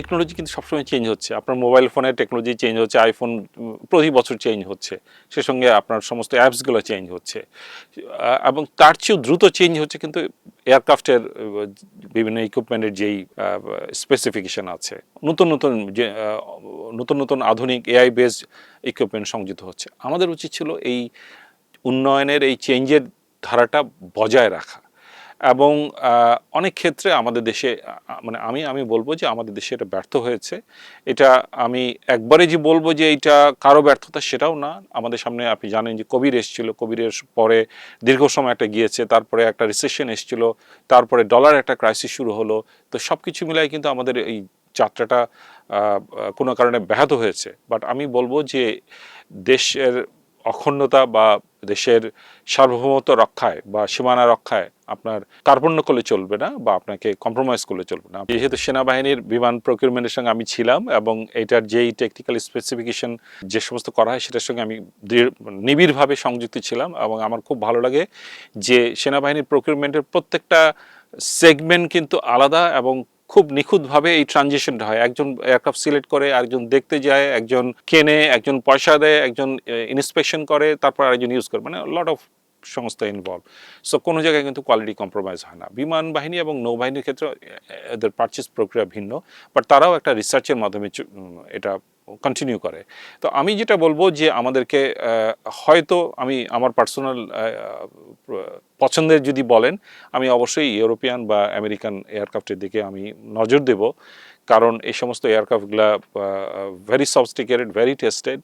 Technology কিন্তু সবসময় change হচ্ছে। আপনার মোবাইল ফোনের টেকনোলজি চেঞ্জ হচ্ছে আইফোন প্রতি বছর চেঞ্জ হচ্ছে। সে সঙ্গে আপনার সমস্ত অ্যাপসগুলো চেঞ্জ হচ্ছে। এবং তার চেয়েও দ্রুত চেঞ্জ হচ্ছে কিন্তু এয়ারক্রাফটের বিভিন্ন ইকুইপমেন্টের যেই স্পেসিফিকেশন আছে। নতুন নতুন যে নতুন নতুন আধুনিক এআই বেসড ইকুইপমেন্ট সংযুক্ত হচ্ছে। আমাদের উচিত ছিল এই উন্নয়নের, এই চেঞ্জের ধারাটা বজায় রাখা। এবং অনেক ক্ষেত্রে আমাদের দেশে মানে আমি আমি বলব যে আমাদের দেশে এটা ব্যর্থ হয়েছে। এটা আমি একবারে যে বলব যে এটা কারও ব্যর্থতা সেটাও না। আমাদের সামনে আপনি জানেন যে কোভিড এসেছিল। কোভিডের পরে দীর্ঘ সময় একটা গিয়েছে, তারপরে একটা রিসেশন এসেছিল, তারপরে ডলার একটা ক্রাইসিস শুরু হলো। তো সব কিছু মিলাই কিন্তু আমাদের এই যাত্রাটা কোনো কারণে ব্যাহত হয়েছে। বাট আমি বলব যে দেশের অখণ্ডতা বা দেশের সার্বভৌমত্ব রক্ষায় বা সীমানা রক্ষায় আপনার কার্পণ্য করলে চলবে না বা আপনাকে কম্প্রোমাইজ করলে চলবে না। যেহেতু সেনাবাহিনীর বিমান প্রকিউরমেন্টের সঙ্গে আমি ছিলাম এবং এটার যেই টেকনিক্যাল স্পেসিফিকেশন যে সমস্ত করা হয় সেটার সঙ্গে আমি নিবিড়ভাবে সংযুক্ত ছিলাম এবং আমার খুব ভালো লাগে যে সেনাবাহিনীর প্রকিউরমেন্টের প্রত্যেকটা সেগমেন্ট কিন্তু আলাদা এবং খুব নিখুঁতভাবে এই ট্রানজিশনটা হয়। একজন এয়ারক্রাফট সিলেক্ট করে একজন দেখতে যায়, একজন কেনে, একজন পয়সা দেয়, একজন ইন্সপেকশন করে, তারপর আরেকজন ইউজ করে। মানে লট অফ সংস্থা ইনভলভ সো কোনো জায়গায় কিন্তু কোয়ালিটি কম্প্রোমাইজ হয় না। বিমান বাহিনী এবং নৌবাহিনীর ক্ষেত্রে এদের পারচেস প্রক্রিয়া ভিন্ন বাট তারাও একটা রিসার্চের মাধ্যমে এটা কন্টিনিউ করে। তো আমি যেটা বলব যে, আমাদেরকে হয়তো আমি আমার পার্সোনাল পছন্দের যদি বলেন, আমি অবশ্যই ইউরোপিয়ান বা আমেরিকান এয়ারক্রাফটের দিকে আমি নজর দেব। কারণ এই সমস্ত এয়ারক্রাফটগুলা ভেরি সবস্টিকেটেড ভেরি টেস্টেড